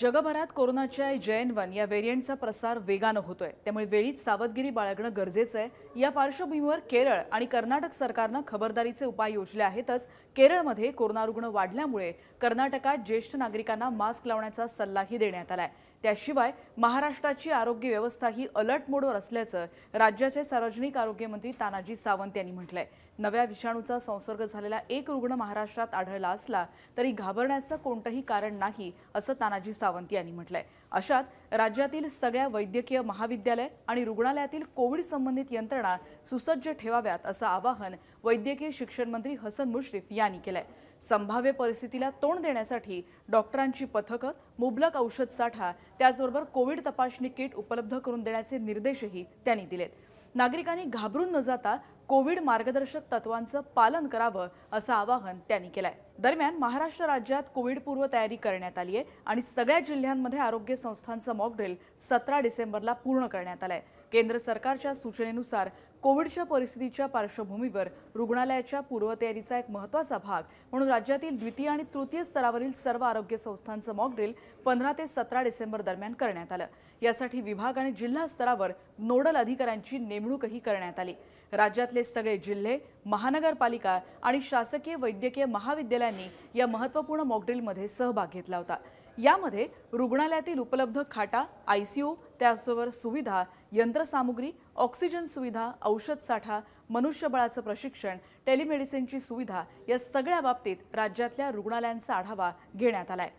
जगभरात कोरोनाच्या जैन वन या व्हेरियंटचा प्रसार वेगानं होतोय. त्यामुळे वेळीच सावधगिरी बाळगणं गरजेचं आहे. या पार्श्वभूमीवर केरळ आणि कर्नाटक सरकारनं खबरदारीचे उपाय योजले आहेतच. केरळमध्ये कोरोना रुग्ण वाढल्यामुळे कर्नाटकात ज्येष्ठ नागरिकांना मास्क लावण्याचा सल्लाही देण्यात आलाय. त्याशिवाय महाराष्ट्राची आरोग्य व्यवस्था ही अलर्ट मोडवर असल्याचं राज्याचे सार्वजनिक आरोग्य मंत्री तानाजी सावंत यांनी म्हटलंय. नव्या विषाणूचा संसर्ग झालेला एक रुग्ण महाराष्ट्रात आढळला असला तरी घाबरण्याचं कोणतंही कारण नाही असं तानाजी सावंत यांनी म्हटलंय. अशात राज्यातील सगळ्या वैद्यकीय महाविद्यालय आणि रुग्णालयातील कोविड संबंधित यंत्रणा सुसज्ज ठेवाव्यात असं आवाहन वैद्यकीय शिक्षण मंत्री हसन मुश्रीफ यांनी केलंय. संभाव्य परिस्थितीला तोंड देण्यासाठी डॉक्टरांची पथकं मुबलक औषध साठा त्याचबरोबर कोविड तपासणी किट उपलब्ध करून देण्याचे निर्देशही त्यांनी दिलेत. नागरिकांनी घाबरून न जाता कोविड मार्गदर्शक तत्वांचं पालन करावं असं आवाहन त्यांनी केलंय. दरम्यान महाराष्ट्र राज्यात कोविड पूर्व तयारी करण्यात आली आहे आणि सगळ्या जिल्ह्यांमध्ये आरोग्य संस्थांचं मॉकड्रिल सतरा डिसेंबरला पूर्ण करण्यात आलंय. केंद्र सरकारच्या सूचनेनुसार कोविडच्या परिस्थितीच्या पार्श्वभूमीवर रुग्णालयाच्या पूर्वतयारीचा एक महत्त्वाचा भाग म्हणून राज्यातील द्वितीय आणि तृतीय स्तरावरील सर्व आरोग्य संस्थांचं मॉकड्रिल पंधरा ते सतरा डिसेंबर दरम्यान करण्यात आलं. यासाठी विभाग आणि जिल्हा स्तरावर नोडल अधिकाऱ्यांची नेमणूकही करण्यात आली. राज्यातले सगळे जिल्हे महानगरपालिका आणि शासकीय वैद्यकीय महाविद्यालय रुग्णालयांनी या महत्त्वपूर्ण मॉकड्रिलमध्ये सहभाग घेतला होता. यामध्ये रुग्णालयातील उपलब्ध खाटा आयसीयू त्याचबरोबर सुविधा यंत्रसामुग्री ऑक्सिजन सुविधा औषध साठा मनुष्यबळाचं प्रशिक्षण टेलिमेडिसिनची सुविधा या सगळ्या बाबतीत राज्यातल्या रुग्णालयांचा आढावा घेण्यात आलाय.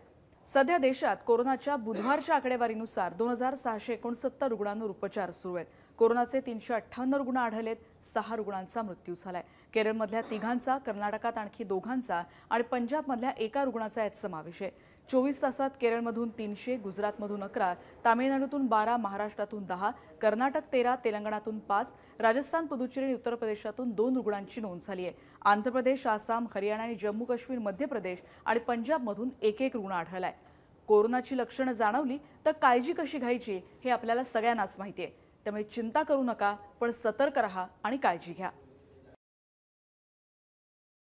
सध्या देशात कोरोनाच्या बुधवारच्या आकडेवारीनुसार दोन हजार सहाशे एकोणसत्तर रुग्णांवर उपचार सुरू आहेत. कोरोनाचे तीनशे अठ्ठ्याण्णव रुग्ण आढळलेत. सहा रुग्णांचा मृत्यू झालाय. केरळमधल्या तिघांचा कर्नाटकात आणखी दोघांचा आणि पंजाबमधल्या एका रुग्णाचा यात समावेश आहे. चोवीस तासात केरळमधून तीनशे गुजरातमधून अकरा तामिळनाडूतून बारा महाराष्ट्रातून दहा कर्नाटक तेरा तेलंगणातून पाच राजस्थान पुदुच्चेरी आणि उत्तर प्रदेशातून दोन रुग्णांची नोंद झाली आहे. आंध्र प्रदेश आसाम हरियाणा आणि जम्मू काश्मीर मध्य प्रदेश आणि पंजाबमधून एक एक रुग्ण आढळलाय. कोरोनाची लक्षणं जाणवली तर काळजी कशी घ्यायची हे आपल्याला सगळ्यांनाच माहिती आहे. त्यामुळे चिंता करू नका पण सतर्क रहा आणि काळजी घ्या.